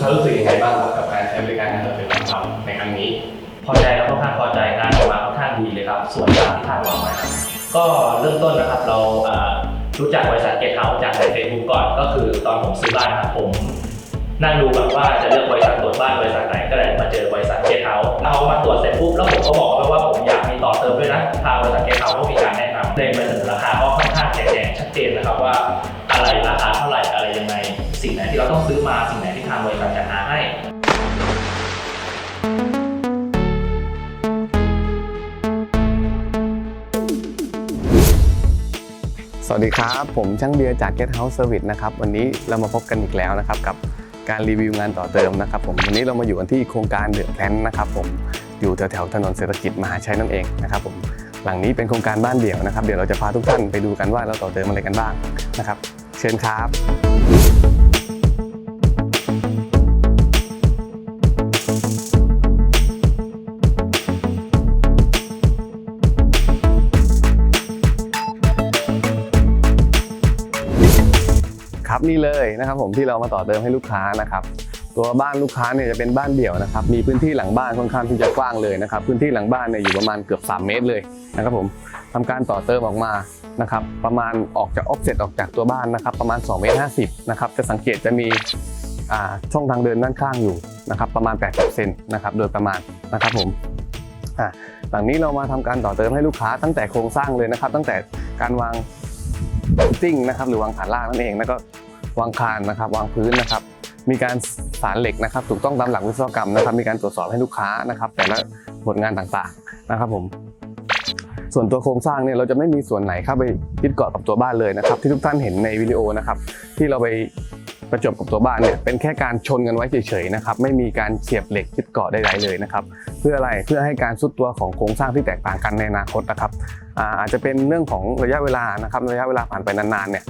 ค้ารู้สึกยังไงบ้างครับกับการใช้บริการงานต่อเติมของเราในครั้งนี้ พอใจและค่อนข้างพอใจงานออกมาค่อนข้างดีเลยครับส่วนตามที่คาดหวังไว้ครับก็เริ่มต้นนะครับเรารู้จักบริษัทเกตเฮาส์จากในเฟซบุ๊กก่อน ก็คือตอนผมซื้อบ้านครับผมนั่งดูแบบว่าจะเลือกบริษัทตรวจบ้านบริษัทไหนก็เลยมาเจอบริษัทเกตเฮาส์เอามาตรวจเสร็จปุ๊บแล้วผมก็บอกไปว่าผมอยากมีต่อเติมด้วยนะทางบริษัทเกตเฮาส์ก็มีการแนะนำเลยมาเสนอราคาก็ค่อนข้างแจงชัดเจนนะครับว่าอะไรราคาเท่าไหร่ ที่เราต้องซื้อมาสิ่งไหนที่ทางบริษัทจะหาให้สวัสดีครับ ผมช่างเบียร์จาก Get House Service นะครับ วันนี้เรามาพบกันอีกแล้วนะครับ กับการรีวิวงานต่อเติมนะครับผมวันนี้เรามาอยู่กันที่โครงการเดือดแพลนนะครับผมอยู่แถวๆถนนเศรษฐกิจมหาชัยนั่นเองนะครับผมหลังนี้เป็นโครงการบ้านเดี่ยวนะครับ เดี๋ยวเราจะพาทุกท่านไปดูกันว่าเราต่อเติมอะไรกันบ้างนะครับ เชิญครับ ครับนี่เลยนะครับผมที่เรามาต่อเติมให้ลูกค้านะครับตัวบ้านลูกค้าเนี่ยจะเป็นบ้านเดี่ยวนะครับมีพื้นที่หลังบ้านค่อนข้างที่จะกว้างเลยนะครับพื้นที่หลังบ้านเนี่ยอยู่ประมาณเกือบ 3 เมตรเลยนะครับผมทำการต่อเติมออกมานะครับประมาณออกจากออฟเซตออกจากตัวบ้านนะครับประมาณ2เมตร50นะครับจะสังเกตจะมีอ่าช่องทางเดินด้านข้างอยู่นะครับประมาณ80เซนนะครับโดยประมาณนะครับผมอ่าหลังนี้เรามาทำการต่อเติมให้ลูกค้าตั้งแต่โครงสร้างเลยนะครับ ตั้งแต่การวางติ้งนะครับหรือวางฐานรากนั่นเองแล้วก็ วางคานนะครับ วางพื้นนะครับ มีการสารเหล็กนะครับ ถูกต้องตามหลักวิศวกรรมนะครับ มีการตรวจสอบให้ลูกค้านะครับ แต่ละผลงานต่างๆนะครับ ผม ส่วนตัวโครงสร้างเนี่ยเราจะไม่มีส่วนไหนเข้าไปยึดเกาะกับตัวบ้านเลยนะครับ ที่ทุกท่านเห็นในวิดีโอนะครับ ที่เราไปประจบกับตัวบ้านเนี่ยเป็นแค่การชนกันไว้เฉยๆนะครับไม่มีการเสียบเหล็กยึดเกาะใดๆเลยนะครับเพื่ออะไรเพื่อให้การซุดตัวของโครงสร้างที่แตกต่างกันในอนาคตนะครับอ่าอาจจะเป็นเรื่องของระยะเวลานะครับระยะเวลาผ่านไปนานๆเนี่ย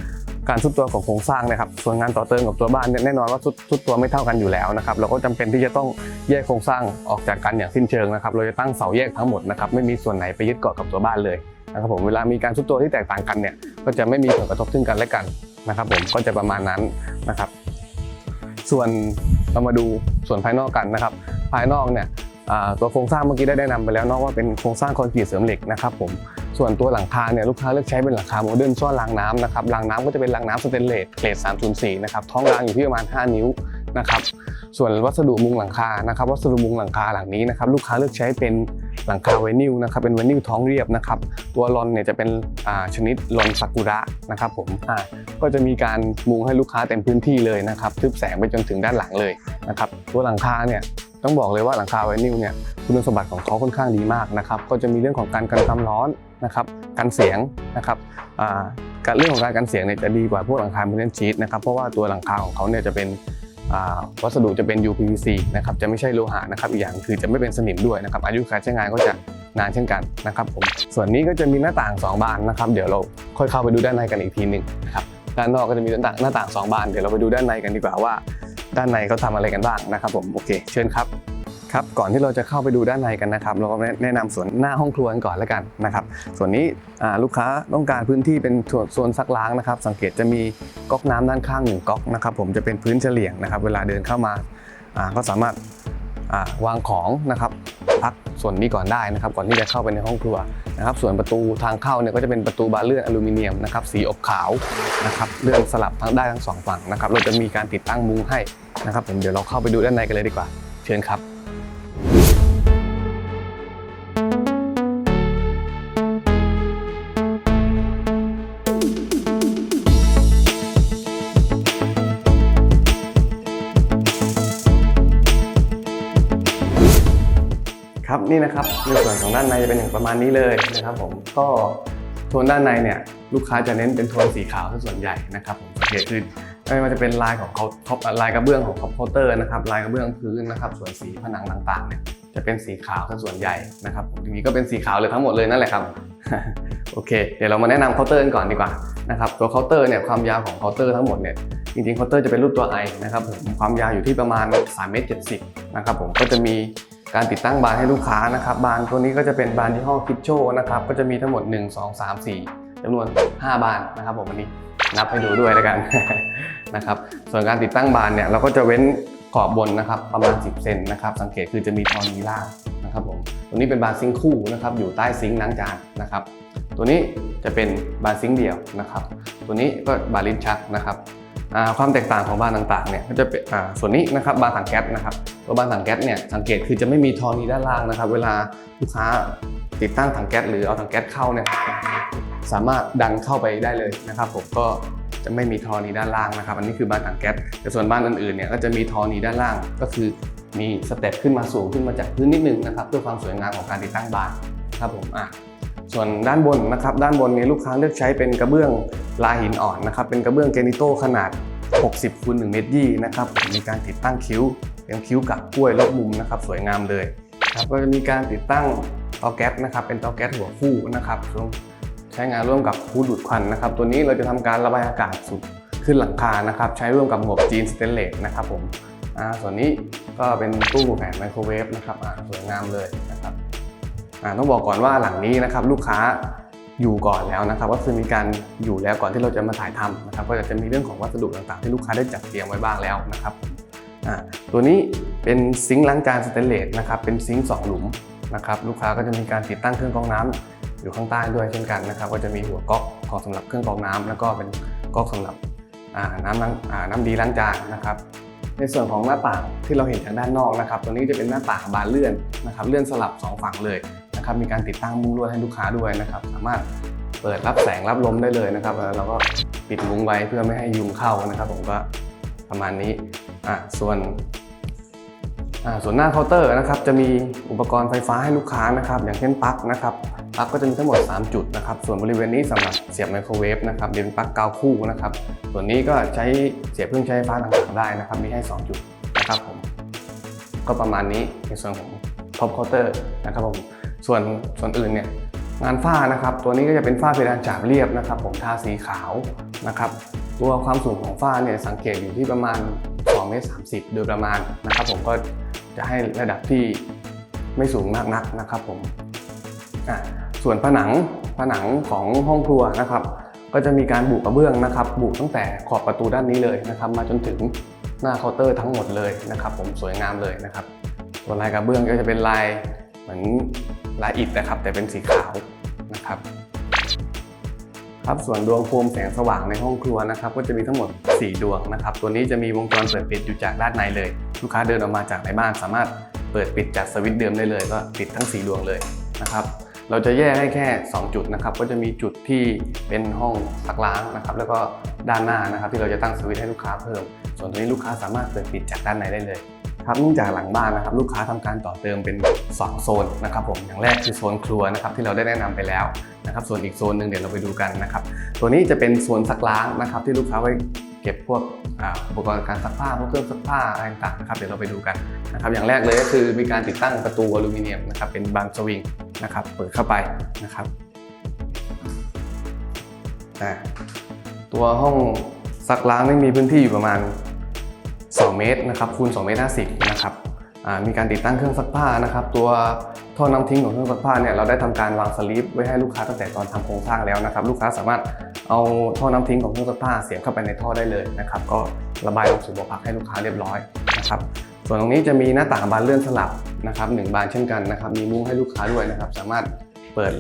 การซุดตัวของโครงสร้างนะครับ ส่วนงานต่อเติมกับตัวบ้านเนี่ยแน่นอนว่าซุดซุดตัวไม่เท่ากันอยู่แล้วนะครับ เราก็จำเป็นที่จะต้องแยกโครงสร้างออกจากกันอย่างสิ้นเชิงนะครับ เราจะตั้งเสาแยกทั้งหมดนะครับ ไม่มีส่วนไหนไปยึดเกาะกับตัวบ้านเลยนะครับผมเวลามีการซุดตัวที่แตกต่างกันเนี่ย ก็จะไม่มีผลกระทบซึ่งกันและกันนะครับ ผมก็จะประมาณนั้นนะครับ ส่วนเรามาดูส่วนภายนอกกันนะครับ ภายนอกเนี่ยตัวโครงสร้างเมื่อกี้ได้แนะนำไปแล้วนอะว่าเป็นโครงสร้างคอนกรีตเสริมเหล็กนะครับผม ส่วนตัวหลังคาเนี่ยลูกค้าเลือกใช้เป็นหลังคาโมเดิร์นซ่อนรางน้ำนะครับรางน้ำก็จะเป็นรางน้ำสเตนเลสเกรด304นะครับท้องรางอยู่ที่ประมาณ 5 นิ้วนะครับส่วนวัสดุมุงหลังคานะครับวัสดุมุงหลังคาหลังนี้นะครับลูกค้าเลือกใช้เป็นหลังคาไวนิลนะครับเป็นไวนิลท้องเรียบนะครับตัวลอนเนี่ยจะเป็นอ่าชนิดลอนซากุระนะครับผมอ่าก็จะมีการมุงให้ลูกค้าเต็มพื้นที่เลยนะครับทึบแสงไปจนถึงด้านหลังเลยนะครับตัวหลังคาเนี่ย ต้องบอกเลยว่าหลังคาไวนิลเนี่ยคุณสมบัติของเขาค่อนข้างดีมากนะครับก็จะมีเรื่องของการกันความร้อนนะครับกันเสียงนะครับการเรื่องของการกันเสียงเนี่ยจะดีกว่าพวกหลังคาโมเดลชีตนะครับเพราะว่าตัวหลังคาของเขาเนี่ยจะเป็นวัสดุจะเป็น UPVC นะครับจะไม่ใช่โลหะนะครับอีกอย่างคือจะไม่เป็นสนิมด้วยนะครับอายุการใช้งานก็จะนานเช่นกันนะครับผมส่วนนี้ก็จะมีหน้าต่าง 2 บานนะครับ เดี๋ยวเราค่อยเข้าไปดูด้านในกันอีกทีหนึ่งนะครับด้านนอกก็จะมีหน้าต่างหน้าต่างสองบานเดี๋ยวเราไปดูด้านในกันดีกว่าว่า ด้านในเขาทำอะไรกันบ้างนะครับผมโอเคเชิญครับครับก่อนที่เราจะเข้าไปดูด้านในกันนะครับ เราก็แนะนำส่วนหน้าห้องครัวกันก่อนแล้วกันนะครับ ส่วนนี้ลูกค้าต้องการพื้นที่เป็นส่วนโซนซักล้างนะครับ สังเกตจะมีก๊อกน้ำด้านข้างหนึ่งก๊อกนะครับ ผมจะเป็นพื้นเฉลี่ยงนะครับ เวลาเดินเข้ามาก็สามารถวางของนะครับ ส่วนนี้ก่อนได้นะครับก่อนที่จะเข้าไปในห้องครัวนะครับส่วนประตูทางเข้าเนี่ยก็จะเป็นประตูบานเลื่อนอลูมิเนียมนะครับสีอบขาวนะครับเลื่อนสลับทั้งได้ทั้งสองฝั่งนะครับเราจะมีการติดตั้งมุ้งให้นะครับผมเดี๋ยวเราเข้าไปดูด้านในกันเลยดีกว่า เชิญครับ นี่นะครับในส่วนของด้านในจะเป็นอย่างประมาณนี้เลยนะครับผมก็โทนด้านในเนี่ยลูกค้าจะเน้นเป็นโทนสีขาวซะส่วนใหญ่นะครับผมสังเกตคือไม่ว่าจะเป็นลายของเขาท็อปลายกระเบื้องของท็อปเคาน์เตอร์นะครับลายกระเบื้องพื้นนะครับ ส่วนสีผนังต่างๆเนี่ยจะเป็นสีขาวซะส่วนใหญ่นะครับผมทีนี้ก็เป็นสีขาวเลยทั้งหมดเลยนั่นแหละครับโอเค เดี๋ยวเรามาแนะนำเคาน์เตอร์กันก่อนดีกว่านะครับตัวเคาน์เตอร์เนี่ยความยาวของเคาน์เตอร์ทั้งหมดเนี่ยจริงๆเคาน์เตอร์จะเป็นรูปตัว I นะครับผมความยาวอยู่ที่ประมาณ3เมตร70นะครับผมก็จะมี การติดตั้งบานให้ลูกค้านะครับ บานตัวนี้ก็จะเป็นบานยี่ห้องคิดโชนะครับ ก็จะมีทั้งหมด 1 2 3 4จำนวน 5 บานนะครับผมวันนี้นับให้ดูด้วยแล้วกันนะครับ ส่วนการติดตั้งบานเนี่ยเราก็จะเว้นขอบบนนะครับประมาณ 10 เซนนะครับ สังเกตคือจะมีทอนีล่างนะครับผมตัวนี้เป็นบานซิงคู่นะครับอยู่ใต้ซิงค์ล้างจานนะครับ ตัวนี้จะเป็นบานซิงค์เดี่ยวนะครับ ตัวนี้ก็บานลิ้นชักนะครับ ความแตกต่างของบานต่างๆเนี่ยก็จะเป็นส่วนนี้นะครับบานถังแก๊สนะครับตัวบานถังแก๊สเนี่ยสังเกตคือจะไม่มีทอนี้ด้านล่างนะครับ เวลาลูกค้าติดตั้งถังแก๊สหรือเอาถังแก๊สเข้าเนี่ยสามารถดันเข้าไปได้เลยนะครับผมก็จะไม่มีทอนี้ด้านล่างนะครับ อันนี้คือบานถังแก๊สแต่ส่วนบ้านอื่นๆเนี่ยก็จะมีทอนี้ด้านล่าง ก็คือมีสเต็ปขึ้นมาสูงขึ้นมาจากพื้นนิดนึงนะครับ เพื่อความสวยงามของการติดตั้งบานครับผมอะ ส่วนด้านบนนะครับด้านบนนี้ลูกค้าเลือกใช้เป็นกระเบื้องลายหินอ่อนนะครับเป็นกระเบื้องเกนิโตขนาด 60คูณ1เมตรยี่นะครับมีการติดตั้งคิ้ว เป็นคิ้วกับกล้วยลบมุมนะครับสวยงามเลยครับก็จะมีการติดตั้งเตาแก๊สนะครับเป็นเตาแก๊สหัวคู่นะครับใช้งานร่วมกับผู้ดูดควันนะครับตัวนี้เราจะทำการระบายอากาศสุดขึ้นหลังคานะครับใช้ร่วมกับหมวกจีนสเตนเลสนะครับผมอ่าส่วนนี้ก็เป็นตู้แผงไมโครเวฟนะครับอ่าสวยงามเลยนะครับ ต้องบอกก่อนว่าหลังนี้นะครับลูกค้าอยู่ก่อนแล้วนะครับก็คือมีการอยู่แล้วก่อนที่เราจะมาถ่ายทำนะครับก็จะมีเรื่องของวัสดุต่างๆ ที่ลูกค้าได้จัดเตรียมไว้บ้างแล้วนะครับตัวนี้เป็นซิงค์ล้างจานสเตนเลสนะครับเป็นซิงค์สองหลุมนะครับลูกค้าก็จะมีการติดตั้งเครื่องกรองน้ำอยู่ข้างใต้ด้วยเช่นกันนะครับ ก็จะมีหัวก๊อกของสำหรับเครื่องกรองน้ำแล้วก็เป็นก๊อกสำหรับน้ำล้างน้ำดีล้างจานนะครับ ในส่วนของหน้าต่างที่เราเห็นจากด้านนอกนะครับ ตัวนี้จะเป็นหน้าต่างบานเลื่อนนะครับ เลื่อนสลับ 2 ฝั่งเลย นะครับมีการติดตั้งมุ้งลวดให้ลูกค้าด้วยนะครับสามารถเปิดรับแสงรับลมได้เลยนะครับแล้วเราก็ปิดมุ้งไว้เพื่อไม่ให้ยุงเข้านะครับ ผมก็ประมาณนี้อะส่วนอ่าส่วนหน้าเคาน์เตอร์นะครับจะมีอุปกรณ์ไฟฟ้าให้ลูกค้านะครับอย่างเช่นปลั๊กนะครับปลั๊กก็จะมีทั้งหมด 3 จุดนะครับส่วนบริเวณนี้สำหรับเสียบไมโครเวฟนะครับเป็นปลั๊กกาวคู่นะครับส่วนนี้ก็ใช้เสียบเครื่องใช้ไฟฟ้าต่างๆได้นะครับมีให้ 2 จุดนะครับผมก็ประมาณนี้ในส่วนของท็อปเคาน์เตอร์นะครับผม ส่วนส่วนอื่นเนี่ยงานฝ้านะครับ ตัวนี้ก็จะเป็นฝ้าเพดานฉาบเรียบนะครับ ผมทาสีขาวนะครับ ตัวความสูงของฝ้าเนี่ยสังเกตอยู่ที่ประมาณ2เมตร30 โดยประมาณนะครับ ผมก็จะให้ระดับที่ไม่สูงมากนักนะครับผมส่วนผนังผนังของห้องครัวนะครับ ก็จะมีการบุกระเบื้องนะครับ บุตั้งแต่ขอบประตูด้านนี้เลยนะครับ มาจนถึงหน้าเคาน์เตอร์ทั้งหมดเลยนะครับ ผมสวยงามเลยนะครับ ตัวลายกระเบื้องก็จะเป็นลาย มือนลายอิฐนะครับ แต่เป็นสีขาวนะครับ ครับส่วนดวงโคมแสงสว่างในห้องครัวนะครับ ก็จะมีทั้งหมด 4 ดวงนะครับ ตัวนี้จะมีวงจรเปิดปิดอยู่จากด้านในเลย ลูกค้าเดินออกมาจากในบ้านสามารถเปิดปิดจากสวิตช์เดิมได้เลยก็ติดทั้ง 4 ดวงเลยนะครับเราจะแยกให้แค่ 2 จุดนะครับ ก็จะมีจุดที่เป็นห้องซักล้างนะครับ แล้วก็ด้านหน้านะครับ ที่เราจะตั้งสวิตช์ให้ลูกค้าเพิ่ม ส่วนตัวนี้ลูกค้าสามารถเปิดปิดจากด้านในได้เลย ครับเนื่องจากหลังบ้านนะครับลูกค้าทำการต่อเติมเป็น 2 โซนนะครับผมอย่างแรกคือโซนครัวนะครับที่เราได้แนะนำไปแล้วนะครับส่วนอีกโซนหนึ่งเดี๋ยวเราไปดูกันนะครับตัวนี้จะเป็นโซนซักล้างนะครับที่ลูกค้าไว้เก็บพวกอุปกรณ์การซักผ้าพวกเครื่องซักผ้าอะไรต่างๆนะครับเดี๋ยวเราไปดูกันนะครับอย่างแรกเลยก็คือมีการติดตั้งประตูอลูมิเนียมนะครับเป็นบานสวิงนะครับเปิดเข้าไปนะครับตัวห้องซักล้างนี่มีพื้นที่อยู่ประมาณ เมตรนะครับคูณ2เมตร50นะครับมีการติดตั้งเครื่องซักผ้านะครับ ตัวท่อน้ำทิ้งของเครื่องซักผ้าเนี่ยเราได้ทำการวางสลีปไว้ให้ลูกค้าตั้งแต่ตอนทำโครงสร้างแล้วนะครับ ลูกค้าสามารถเอาท่อน้ำทิ้งของเครื่องซักผ้าเสียบเข้าไปในท่อได้เลยนะครับ ก็ระบายลงสู่บ่อพักให้ลูกค้าเรียบร้อยนะครับส่วนตรงนี้จะมีหน้าต่างบานเลื่อนสลับนะครับหนึ่งบานเช่นกันนะครับ มีมุ้งให้ลูกค้าด้วยนะครับ สามารถเปิด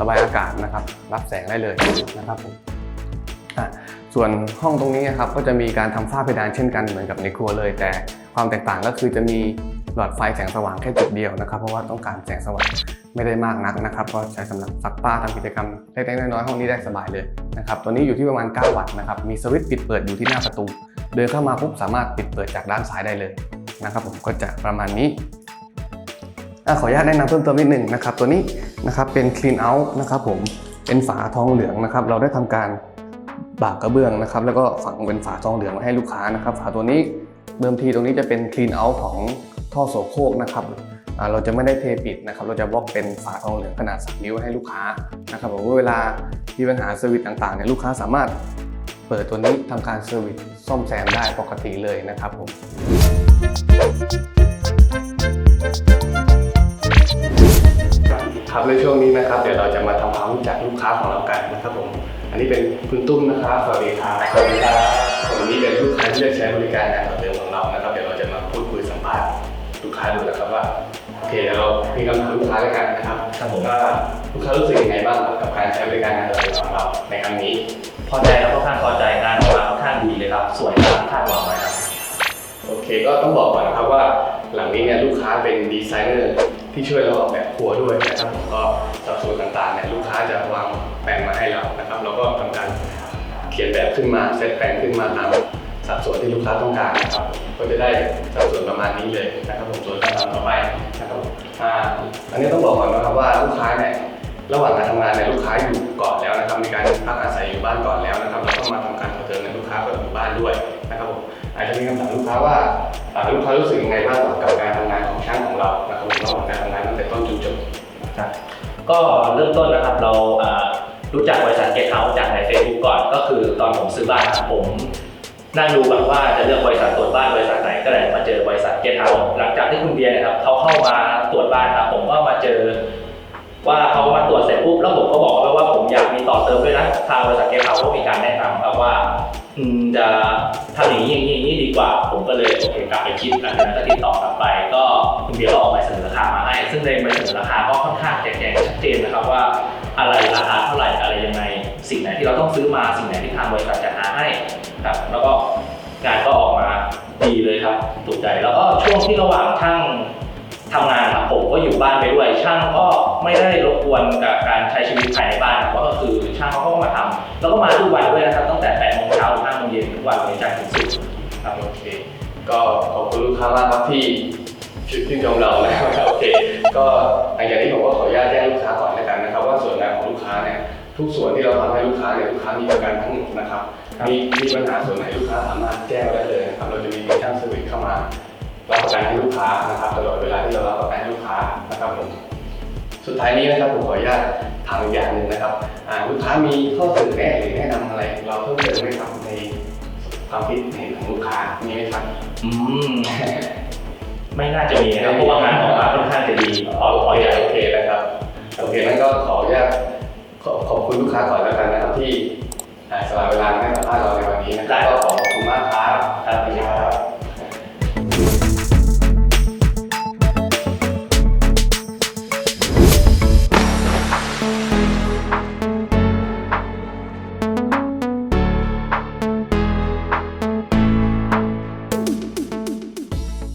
ระบายอากาศนะครับ รับแสงได้เลยนะครับผม ส่วนห้องตรงนี้นะครับก็จะมีการทำฝ้าเพดานเช่นกันเหมือนกับในครัวเลย แต่ความแตกต่างก็คือจะมีหลอดไฟแสงสว่างแค่จุดเดียวนะครับ เพราะว่าต้องการแสงสว่างไม่ได้มากนักนะครับก็ใช้สำหรับซักผ้าทำกิจกรรมเล็กๆน้อยๆห้องนี้ได้สบายเลยนะครับตัวนี้อยู่ที่ประมาณ 9 วัตต์นะครับมีสวิตช์ปิดเปิดอยู่ที่หน้าประตู เดินเข้ามาปุ๊บสามารถปิดเปิดจากด้านซ้ายได้เลยนะครับผมก็จะประมาณนี้ขออนุญาตแนะนำเพิ่มเติมนิดหนึ่งนะครับตัวนี้นะครับเป็น clean out นะครับผมเป็นฝาทองเหลืองนะครับเราได้ทำการ บากกระเบื้องนะครับ แล้วก็ฝังเป็นฝาทองเหลืองไว้ให้ลูกค้านะครับ ฝาตัวนี้เดิมทีตรงนี้จะเป็น clean out ของท่อโสโครกนะครับเราจะไม่ได้เทปิดนะครับ เราจะบล็อกเป็นฝาทองเหลืองขนาด3นิ้วให้ลูกค้านะครับผมว่าเวลามีปัญหาเซอร์วิสต่างๆเนี่ยลูกค้าสามารถเปิดตัวนี้ทำการเซอร์วิสซ่อมแซมได้ปกติเลยนะครับผมครับในช่วงนี้นะครับ เดี๋ยวเราจะมาทำความรู้จักลูกค้าของเรากันนะครับผม อันนี้เป็นคุณตุ้มนะครับ สวัสดีครับ สวัสดีครับวันนี้เป็นลูกค้าที่เลือกใช้บริการการต่อเติมของเรานะครับ เดี๋ยวเราจะมาพูดคุยสัมภาษณ์ลูกค้าดูนะครับว่า โอเคเรามีคำถามลูกค้าด้วยกันนะครับครับผมว่าลูกค้ารู้สึกยังไงบ้างกับการใช้บริการการต่อเติมของเราในครั้งนี้ พอใจแล้วค่อนข้างพอใจงานของเราค่อนข้างดีเลยครับ สวยงามคาดหวังไว้ครับโอเคก็ต้องบอกก่อนนะครับว่าหลังนี้เนี่ยลูกค้าเป็นดีไซเนอร์ที่ช่วยเราออกแบบครัวด้วยนะครับผมก็สับส่วนต่างๆเนี่ยลูกค้าจะ เขียนแบบขึ้นมาเซตแผนขึ้นมาตามสัดส่วนที่ลูกค้าต้องการนะครับก็จะได้สัดส่วนประมาณนี้เลยนะครับผมส่วนการทำต่อไปนะครับผมอ่าอันนี้ต้องบอกก่อนนะครับว่าลูกค้าเนี่ยระหว่างการทำงานเนี่ยลูกค้าอยู่ก่อนแล้วนะครับมีการพักอาศัยอยู่บ้านก่อนแล้วนะครับเราต้องมาทำการต่อเติมในลูกค้าก็อยู่บ้านด้วยนะครับผมอาจจะมีคำถามลูกค้าว่าลูกค้ารู้สึกยังไงบ้างกับการทำงานของช่างของเรานะครับผมระหว่างการทำงานตั้งแต่ต้นจนจบครับก็เริ่มต้นนะครับเราอ่า รู้จักบริษัทเกตเฮาจากใน Facebook ก่อน ก็คือตอนผมซื้อบ้านผมนั่งดูก่อนว่าจะเลือกบริษัทตรวจบ้านบริษัทไหนก็เลยมาเจอบริษัทเกตเฮาหลังจากที่คุณเบียร์นะครับเขาเข้ามาตรวจบ้านครับผมก็มาเจอ ว่าเขามาตรวจเสร็จปุ๊บแล้วผมก็บอกไปว่าผมอยากมีต่อเติมด้วยนะทางบริษัทเกตเฮาก็มีการแนะนำครับว่าจะทำอย่างนี้อย่างนี้อย่างนี้ดีกว่า ผมก็เลยโอเคกลับไปคิดหลังจากนั้นก็ติดต่อกลับไป ก็คุณเบียร์ก็ออกใบเสนอราคามาให้ ซึ่งในใบเสนอราคาก็ค่อนข้างแจกแจงชัดเจนนะครับว่า อะไรราคาเท่าไหร่อะไรยังไง สิ่งไหนที่เราต้องซื้อมาสิ่งไหนที่ทางบริษัทจะหาให้ครับแล้วก็งานก็ออกมาดีเลยครับถูกใจแล้วก็ช่วงที่ระหว่างช่างทำงานครับผมก็อยู่บ้านไปด้วย ช่างก็ไม่ได้รบกวนกับการใช้ชีวิตภายในบ้านครับก็คือช่างเขาก็มาทำแล้วก็มาทุกวันด้วยนะครับตั้งแต่8โมงเช้าถึง5โมงเย็นทุกวันเลยจันทร์ถึงศุกร์ครับโอเคก็ขอบคุณลูกค้ามากครับที่ชื่นชมเรานะครับโอเค ก็หลังจากนี้ผมก็ขออนุญาตแจ้งลูกค้าก่อนนะ ว่าส่วนงานของลูกค้าเนี่ยทุกส่วนที่เราทำให้ลูกค้าเนี่ยลูกค้ามีประกันทั้งหมดนะครับมีมีปัญหาส่วนไหนลูกค้าสามารถแจ้งเราได้เลยนะครับเราจะมีทีมช่างเซอร์วิสเข้ามารับประกันให้ลูกค้านะครับตลอดเวลาที่เรารับประกันให้ลูกค้านะครับผมสุดท้ายนี้นะครับผมขออนุญาตถามอีกอย่างหนึ่งนะครับอ่าลูกค้ามีข้อเสนอแนะหรือแนะนำอะไร เราเพิ่มเติมไหมครับในความคิดเห็นของลูกค้ามีไหมครับอืมไม่น่าจะมีนะครับเพราะว่างานออกมาค่อนข้างจะดีพอพโออเคใจโอเคนะครับ โอเคนั้นก็ขออนุญาตขอขอบคุณลูกค้าก่อนแล้วกันนะครับที่อ่าสละเวลามาให้สัมภาษณ์เราในวันนี้นะครับก็ขอขอบคุณมากครับครับสวัสดีครับ